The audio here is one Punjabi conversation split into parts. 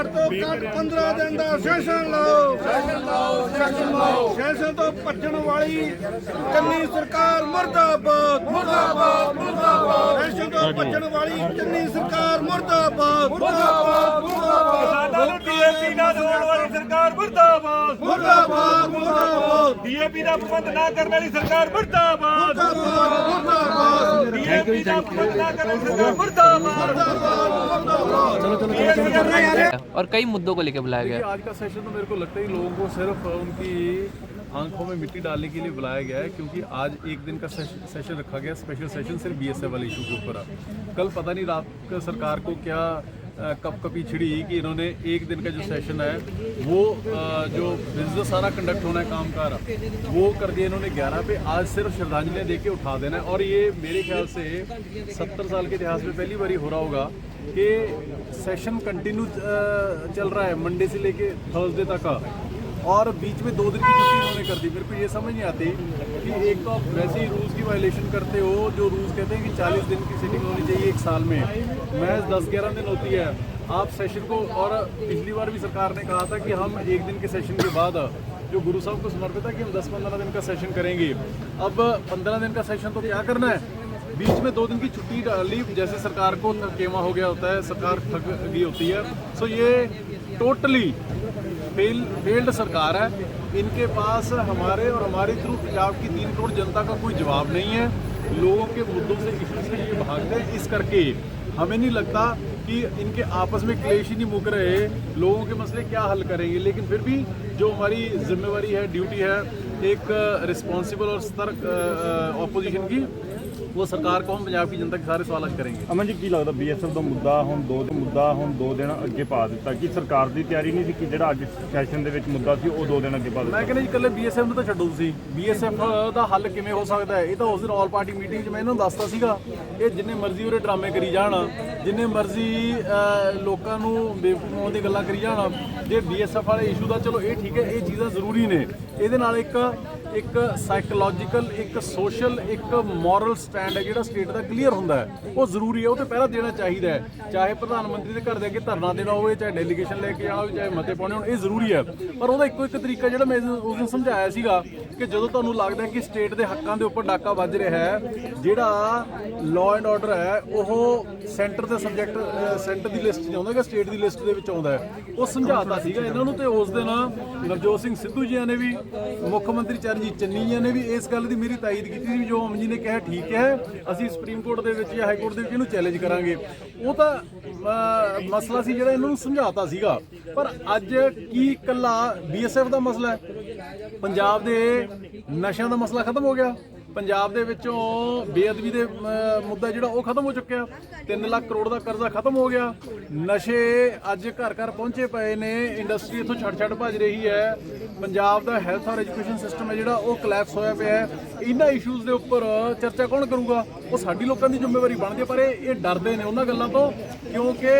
ਘੱਟ ਤੋਂ ਘੱਟ 15 ਦਿਨ ਦਾ ਸੈਸ਼ਨ ਲਓ। ਸੈਸ਼ਨ ਲਓ ਸੈਸ਼ਨ ਲਓ। ਸੈਸ਼ਨ ਤੋਂ ਭੱਜਣ ਵਾਲੀ ਚੰਨੀ ਸਰਕਾਰ ਮੁਰਦਾਬਾਦ ਮੁਰਦਾਬਾਦ ਮੁਰਦਾਬਾਦ। ਸੈਸ਼ਨ ਤੋਂ ਭੱਜਣ ਵਾਲੀ ਚੰਨੀ ਸਰਕਾਰ ਮੁਰਦਾਬਾਦ ਮੁਰਦਾਬਾਦ ਮੁਰਦਾਬਾਦ। ਕਿਸਾਨਾਂ ਨੂੰ ਡੀਏਪੀ ਨਾ ਦੇਣ ਵਾਲੀ ਸਰਕਾਰ ਮੁਰਦਾਬਾਦ। ਮੁਰਦਾਬਾਦ ਮੁਰਦਾਬਾਦ। ਡੀਏਪੀ ਦਾ ਪ੍ਰਬੰਧ ਨਾ ਕਰਨ ਵਾਲੀ ਸਰਕਾਰ ਮੁਰਦਾਬਾਦ। ਮੁਰਦਾਬਾਦ ਡੀਏਪੀ ਦਾ ਪ੍ਰਬੰਧ ਨਾ ਕਰਨ ਵਾਲੀ ਸਰਕਾਰ ਮੁਰਦਾਬਾਦ। और कई मुद्दों को लेकर बुलाया गया। आज का सेशन तो मेरे को लगता है लोगों को सिर्फ़ उनकी आँखों में मिट्टी डालने के लिए बुलाया गया है, क्योंकि आज एक दिन का सेशन सेशन रखा गया स्पेशल सेशन सिर्फ़ बीएसएफ वाले इशू के ऊपर कल पता नहीं रात सरकार को क्या कप कपी छिड़ी कि इन्होंने एक दिन का जो सेशन है, वो जो बिज़नेस सारा कंडक्ट होना है काम का वो कर दिया इन्होंने 11 पे। आज सिर्फ़ श्रद्धांजलि दे के उठा देना है। और ये मेरे ख्याल से 70 साल के इतिहास में पहली बार ही हो रहा होगा कि सेशन कंटिन्यू चल रहा है मंडे से लेके थर्सडे तक। का और बीच में दो दिन की छुट्टी इन्होंने कर दी। मेरे को ये समझ नहीं आती कि एक तो आप वैसे ही रूल्स की वायलेशन करते हो, जो रूल्स कहते हैं कि 40 दिन की सीटिंग होनी चाहिए एक साल में। मैच 10-11 दिन होती है। आप सेशन को, और पिछली बार भी सरकार ने कहा था कि हम एक दिन के सेशन के बाद, जो गुरु साहब को समर्पित है कि हम 10-15 दिन का सेशन करेंगे। अब 15 दिन का सेशन तो क्या करना है? बीच में दो दिन की छुट्टी डाली, जैसे सरकार को थकेवा हो गया होता है, सरकार थक गई होती है। सो ये टोटली फेल फेल्ड सरकार है। इनके पास हमारे और हमारे थ्रू पंजाब की तीन करोड़ जनता का कोई जवाब नहीं है। लोगों के मुद्दों से इशू से ये भागते हैं। इस करके हमें नहीं लगता कि इनके आपस में क्लेश ही नहीं मुक रहे। लोगों के मसले क्या हल करेंगे? लेकिन फिर भी जो हमारी जिम्मेवारी है, ड्यूटी है, एक रिस्पॉन्सिबल और सतर्क ऑपोजिशन की वो सरकार को हम पंजाब की जनता के सारे सवाल हल करेंगे ਅਮਨ ਜੀ ਕੀ ਲੱਗਦਾ ਬੀਐਸਐਫ ਦਾ ਮੁੱਦਾ ਹੁਣ ਦੋ ਮੁੱਦਾ ਹੁਣ ਦੋ ਦਿਨ ਅੱਗੇ ਪਾ ਦਿੱਤਾ ਕਿ ਸਰਕਾਰ ਦੀ ਤਿਆਰੀ ਨਹੀਂ ਸੀ ਕਿ ਜਿਹੜਾ ਅੱਜ ਸੈਸ਼ਨ ਦੇ ਵਿੱਚ ਮੁੱਦਾ ਸੀ ਉਹ ਦੋ ਦਿਨ ਅੱਗੇ ਪਾ ਮੈਂ ਦਿੱਤਾ ਕਹਿੰਦਾ ਜੀ ਇਕੱਲੇ ਬੀਐਸਐਫ ਨੂੰ ਤਾਂ ਛੱਡੋ ਤੁਸੀਂ ਬੀਐਸਐਫ ਦਾ ਹੱਲ ਕਿਵੇਂ ਹੋ ਸਕਦਾ ਹੈ ਇਹ ਤਾਂ ਉਸ ਦਿਨ ਆਲ ਪਾਰਟੀ ਮੀਟਿੰਗ 'ਚ ਮੈਂ ਇਹਨਾਂ ਨੂੰ ਦੱਸਤਾ ਸੀਗਾ ਇਹ ਜਿੰਨੇ ਮਰਜ਼ੀ ਉਹਦੇ ਡਰਾਮੇ ਕਰੀ ਜਾਣ ਜਿੰਨੇ ਮਰਜ਼ੀ ਅਹ, ਲੋਕਾਂ ਨੂੰ ਬੇਵਕੂਫ ਬਣਾਉਣ ਦੀ ਗੱਲਾਂ ਕਰੀ ਜਾਣ ਜੇ ਬੀਐਸਐਫ ਵਾਲੇ ਇਸ਼ੂ ਦਾ ਚਲੋ ਇਹ ਠੀਕ ਹੈ ਇਹ ਚੀਜ਼ਾਂ ਜ਼ਰੂਰੀ ਨੇ ਇਹਦੇ ਨਾਲ ਇੱਕ ਇੱਕ ਸਾਈਕੋਲੋਜੀਕਲ ਇੱਕ ਸੋਸ਼ਲ ਇੱਕ ਮੋਰਲ ਸਟੈਂਡ ਹੈ ਜਿਹੜਾ ਸਟੇਟ ਦਾ ਕਲੀਅਰ ਹੁੰਦਾ ਹੈ। ਉਹ ਜ਼ਰੂਰੀ ਹੈ, ਉਹ ਤੇ ਪਹਿਰਾ ਦੇਣਾ ਚਾਹੀਦਾ ਹੈ। ਚਾਹੇ ਪ੍ਰਧਾਨ ਮੰਤਰੀ ਦੇ ਘਰ ਦੇ ਅੱਗੇ ਧਰਨਾ ਦੇਣਾ ਹੋਵੇ, ਚਾਹੇ ਡੈਲੀਗੇਸ਼ਨ ਲੈ ਕੇ ਜਾਣਾ ਹੋਵੇ ਚਾਹੇ ਮਤੇ ਪਾਉਣੇ ਹੋਣ, ਇਹ ਜ਼ਰੂਰੀ ਹੈ। ਪਰ ਉਹਦਾ ਇੱਕੋ ਇੱਕ ਤਰੀਕਾ ਜਿਹੜਾ ਮੈਂ ਉਸ ਦਿਨ ਸਮਝਾਇਆ ਸੀਗਾ ਕਿ ਜਦੋਂ ਤੁਹਾਨੂੰ ਲੱਗਦਾ ਕਿ ਸਟੇਟ ਦੇ ਹੱਕਾਂ ਦੇ ਉੱਪਰ ਡਾਕਾ ਵੱਜ ਰਿਹਾ ਹੈ, ਜਿਹੜਾ ਲਾਅ ਐਂਡ ਆਰਡਰ ਹੈ, ਉਹ ਸੈਂਟਰ ਦੇ ਸਬਜੈਕਟ ਸੈਂਟਰ ਦੀ ਲਿਸਟ 'ਚ ਆਉਂਦਾ ਹੈ ਸਟੇਟ ਦੀ ਲਿਸਟ ਦੇ ਵਿੱਚ ਆਉਂਦਾ ਹੈ। ਉਹ ਸਮਝਾਤਾ ਸੀਗਾ। ਇਹਨਾਂ ਨੂੰ ਤੇ ਉਸ ਦਿਨ ਨਵਜੋਤ ਸਿੰਘ ਸਿੱਧੂ ਜੀ ਨੇ ਵੀ, ਮੁੱਖ ਮੰਤਰੀ ਚਰਨਜੀਤ ਚੰਨੀ ਜੀ ਨੇ ਵੀ ਇਸ ਗੱਲ ਦੀ ਮੇਰੀ ਤਾਇਦ ਕੀਤੀ ਸੀ ਵੀ ਜੋ ਅਮਨ ਜੀ ਨੇ ਕਿਹਾ, ਠੀਕ ਹੈ, ਅਸੀਂ ਸੁਪਰੀਮ ਕੋਰਟ ਦੇ ਵਿੱਚ ਜਾਂ ਹਾਈ ਕੋਰਟ ਦੇ ਵਿੱਚ ਇਹਨੂੰ ਚੈਲੰਜ ਕਰਾਂਗੇ। ਉਹ ਤਾਂ ਮਸਲਾ ਸੀ ਜਿਹੜਾ ਇਹਨਾਂ ਨੂੰ ਸਮਝਾਤਾ ਸੀਗਾ। ਪਰ ਅੱਜ ਕੀ ਇਕੱਲਾ ਬੀਐਸਐਫ ਦਾ ਮਸਲਾ ਹੈ? ਪੰਜਾਬ ਦੇ ਨਸ਼ਿਆਂ ਦਾ ਮਸਲਾ ਖਤਮ ਹੋ ਗਿਆ। ਪੰਜਾਬ ਦੇ ਵਿੱਚੋਂ ਬੇਅਦਬੀ ਦੇ ਮੁੱਦਾ ਜਿਹੜਾ ਉਹ ਖਤਮ ਹੋ ਚੁੱਕਿਆ। 3 ਲੱਖ ਕਰੋੜ ਦਾ ਕਰਜ਼ਾ ਖਤਮ ਹੋ ਗਿਆ। ਨਸ਼ੇ ਅੱਜ ਘਰ ਘਰ ਪਹੁੰਚੇ ਪਏ ਨੇ। ਇੰਡਸਟਰੀ ਇੱਥੋਂ ਛੱਡ ਛੱਡ ਭੱਜ ਰਹੀ ਹੈ। ਪੰਜਾਬ ਦਾ ਹੈਲਥ ਔਰ ਐਜੂਕੇਸ਼ਨ ਸਿਸਟਮ ਹੈ ਜਿਹੜਾ ਉਹ ਕਲੈਪਸ ਹੋਇਆ ਪਿਆ ਹੈ। ਇਹਨਾਂ ਇਸ਼ੂਜ਼ ਦੇ ਉੱਪਰ ਚਰਚਾ ਕੌਣ ਕਰੂਗਾ? ਉਹ ਸਾਡੀ ਲੋਕਾਂ ਦੀ ਜ਼ਿੰਮੇਵਾਰੀ ਬਣਦੀ ਹੈ, ਪਰ ਇਹ ਇਹ ਡਰਦੇ ਨੇ ਉਹਨਾਂ ਗੱਲਾਂ ਤੋਂ, ਕਿਉਂਕਿ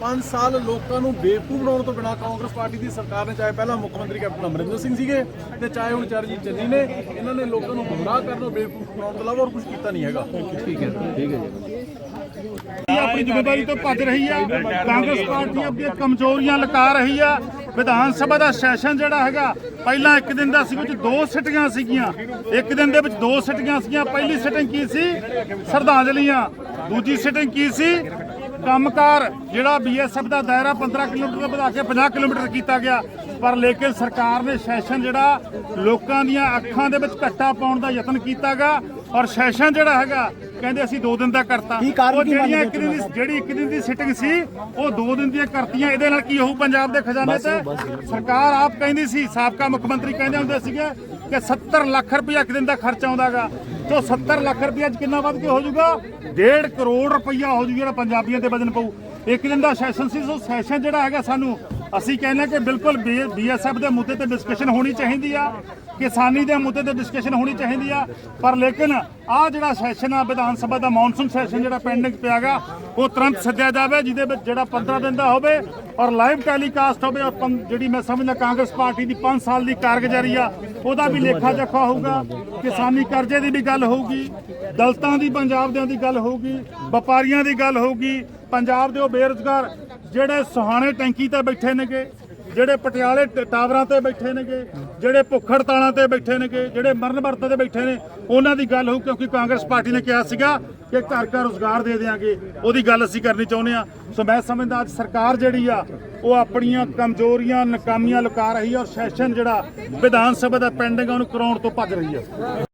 5 ਸਾਲ ਲੋਕਾਂ ਨੂੰ ਬੇਵਕੂਫ ਬਣਾਉਣ ਤੋਂ ਬਿਨਾ ਕਾਂਗਰਸ ਪਾਰਟੀ ਦੀ ਸਰਕਾਰ ਨੇ, ਚਾਹੇ ਪਹਿਲਾਂ ਮੁੱਖ ਮੰਤਰੀ ਕੈਪਟਨ ਅਮਰਿੰਦਰ ਸਿੰਘ ਸੀਗੇ ਤੇ ਚਾਹੇ ਹੁਣ ਚਰਨਜੀਤ ਚੰਨੀ ਨੇ, ਇਹਨਾਂ ਨੇ ਲੋਕਾਂ ਨੂੰ ਗੁੰਮਰਾਹ ਕਰਨ ਤੋਂ ਬੇਵਕੂਫ ਬਣਾਉਣ ਤੋਂ ਇਲਾਵਾ ਹੋਰ ਕੁਝ ਕੀਤਾ ਨਹੀਂ ਹੈਗਾ। ਠੀਕ ਹੈ ਠੀਕ ਹੈ ਜੀ। ਇਹ ਆਪਣੀ ਜ਼ਿੰਮੇਵਾਰੀ ਤੋਂ ਭੱਜ ਰਹੀ ਆ। ਕਾਂਗਰਸ ਪਾਰਟੀ ਆਪਣੀਆਂ ਕਮਜ਼ੋਰੀਆਂ ਲੁਕਾ ਰਹੀ ਆ। ਵਿਧਾਨ ਸਭਾ ਦਾ ਸੈਸ਼ਨ ਜਿਹੜਾ ਹੈਗਾ, ਪਹਿਲਾਂ ਇੱਕ ਦਿਨ ਦਾ ਸੀ, ਵਿੱਚ ਦੋ ਸਿਟੀਆਂ ਸੀਗੀਆਂ। ਇੱਕ ਦਿਨ ਦੇ ਵਿੱਚ ਦੋ ਸਿਟੀਆਂ ਸੀਗੀਆਂ। ਪਹਿਲੀ ਸਿਟਿੰਗ ਕੀ ਸੀ? ਸ਼ਰਧਾਂਜਲੀਆਂ। ਦੂਜੀ ਸਿਟਿੰਗ ਕੀ ਸੀ? ਕੰਮਕਾਰ, ਜਿਹੜਾ ਬੀਐਸਐਫ ਦਾ ਦਾਇਰਾ 15 ਕਿਲੋਮੀਟਰ ਤੋਂ ਵਧਾ ਕੇ 50 ਕਿਲੋਮੀਟਰ ਕੀਤਾ ਗਿਆ। ਪਰ ਲੇਕਿਨ ਸਰਕਾਰ ਨੇ ਸੈਸ਼ਨ ਜਿਹੜਾ, ਲੋਕਾਂ ਦੀਆਂ ਅੱਖਾਂ ਦੇ ਵਿੱਚ ਘੱਟਾ ਪਾਉਣ ਦਾ ਯਤਨ ਕੀਤਾਗਾ। ਔਰ ਸੈਸ਼ਨ ਜਿਹੜਾ ਹੈਗਾ ਕਹਿੰਦੇ ਅਸੀਂ 2 ਦਿਨ ਦਾ ਕਰਤਾ। ਉਹ ਜਿਹੜੀਆਂ ਇੱਕ ਦਿਨ ਦੀ ਜਿਹੜੀ ਇੱਕ ਦਿਨ ਦੀ ਸਿਟਿੰਗ ਸੀ ਉਹ 2 ਦਿਨ ਦੀਆਂ ਕਰਤੀਆਂ। ਇਹਦੇ ਨਾਲ ਕੀ ਹੋਊ? ਪੰਜਾਬ ਦੇ ਖਜ਼ਾਨੇ ਤੇ ਸਰਕਾਰ ਆਪ ਕਹਿੰਦੀ ਸੀ ਸਾਬਕਾ ਮੁੱਖ ਮੰਤਰੀ ਕਹਿੰਦੇ ਹੁੰਦੇ ਸੀਗੇ ਕਿ 70 ਲੱਖ ਰੁਪਇਆ ਇੱਕ ਦਿਨ ਦਾ ਖਰਚਾ ਆਉਂਦਾਗਾ। ਤੋਂ 70 ਲੱਖ ਰੁਪਇਆ ਅੱਜ ਕਿੰਨਾ ਵੱਧ ਕੇ ਹੋ ਜਾਊਗਾ? 1.5 ਕਰੋੜ ਰੁਪਇਆ ਹੋ ਜਾਊ ਜਿਹੜਾ ਪੰਜਾਬੀਆਂ ਤੇ ਵਜਨ ਪਊ। ਇੱਕ ਦਿਨ ਦਾ ਸੈਸ਼ਨ ਸੀ ਸੋ ਸੈਸ਼ਨ ਜਿਹੜਾ ਹੈਗਾ ਸਾਨੂੰ ਅਸੀਂ ਕਹਿੰਦੇ ਕਿ ਬਿਲਕੁਲ ਬੀਐਸਐਫ ਦੇ ਮੁੱਦੇ ਤੇ ਡਿਸਕਸ਼ਨ ਹੋਣੀ ਚਾਹੀਦੀ ਆ। ਕਿਸਾਨੀ ਦੇ ਮੁੱਦੇ ਤੇ ਡਿਸਕਸ਼ਨ ਹੋਣੀ ਚਾਹੀਦੀ ਆ। ਪਰ ਲੇਕਿਨ ਆ ਜਿਹੜਾ ਸੈਸ਼ਨ ਆ, ਵਿਧਾਨ ਸਭਾ ਦਾ ਮੌਨਸੂਨ ਸੈਸ਼ਨ ਜਿਹੜਾ ਪੈਂਡਿੰਗ ਪਿਆਗਾ ਉਹ ਤੁਰੰਤ ਸੱਦਿਆ ਜਾਵੇ, ਜਿਹਦੇ ਵਿੱਚ ਜਿਹੜਾ 15 ਦਿਨ ਦਾ ਹੋਵੇ ਔਰ ਲਾਈਵ ਟੈਲੀਕਾਸਟ ਹੋਵੇ ਔਰ ਪੰ- ਜਿਹੜੀ ਮੈਂ ਸਮਝਦਾ ਕਾਂਗਰਸ ਪਾਰਟੀ ਦੀ 5 ਸਾਲ ਦੀ ਕਾਰਗੁਜ਼ਾਰੀ ਆ, ਉਹਦਾ ਵੀ ਲੇਖਾ ਜੋਖਾ ਹੋਊਗਾ। ਕਿਸਾਨੀ ਕਰਜ਼ੇ ਦੀ ਵੀ ਗੱਲ ਹੋਊਗੀ, ਦਲਤਾਂ ਦੀ ਪੰਜਾਬ ਦਿਆਂ ਦੀ ਗੱਲ ਹੋਊਗੀ, ਵਪਾਰੀਆਂ ਦੀ ਗੱਲ ਹੋਊਗੀ, ਪੰਜਾਬ ਦੇ ਉਹ ਬੇਰੁਜ਼ਗਾਰ ਜਿਹੜੇ ਸੁਹਾਣੇ ਟੈਂਕੀ ਤੇ ਬੈਠੇ ਨੇਗੇ ਜਿਹੜੇ ਪਟਿਆਲੇ ਟ- ਟਾਵਰਾਂ ਤੇ ਬੈਠੇ ਨੇਗੇ, ਜਿਹੜੇ ਭੁੱਖ ਹੜਤਾਲਾਂ ਤੇ ਬੈਠੇ ਨੇਗੇ, ਜਿਹੜੇ ਮਰਨ ਵਰਤ ਤੇ ਬੈਠੇ ਨੇ, ਉਹਨਾਂ ਦੀ ਗੱਲ ਹੋਊ ਕਿਉਂਕਿ ਕਾਂਗਰਸ ਪਾਰਟੀ ਨੇ ਕਿਹਾ ਸੀਗਾ ਕਿ ਘਰ ਘਰ ਰੋਜ਼ਗਾਰ ਦੇ ਦੇਾਂਗੇ ਉਹਦੀ ਗੱਲ ਅਸੀਂ ਕਰਨੀ ਚਾਹੁੰਦੇ ਆ ਸੋ ਮੈਂ ਸਮਝਦਾ ਅੱਜ ਸਰਕਾਰ ਜਿਹੜੀ ਆ, ਉਹ ਆਪਣੀਆਂ ਕਮਜ਼ੋਰੀਆਂ, ਨਕਾਮੀਆਂ ਲੁਕਾ ਰਹੀ ਆ ਔਰ ਸੈਸ਼ਨ ਜਿਹੜਾ ਵਿਧਾਨ ਸਭਾ ਦਾ ਪੈਂਡਿੰਗ ਆ, ਉਹਨੂੰ ਕਰਾਉਣ ਤੋਂ ਭੱਜ ਰਹੀ ਆ।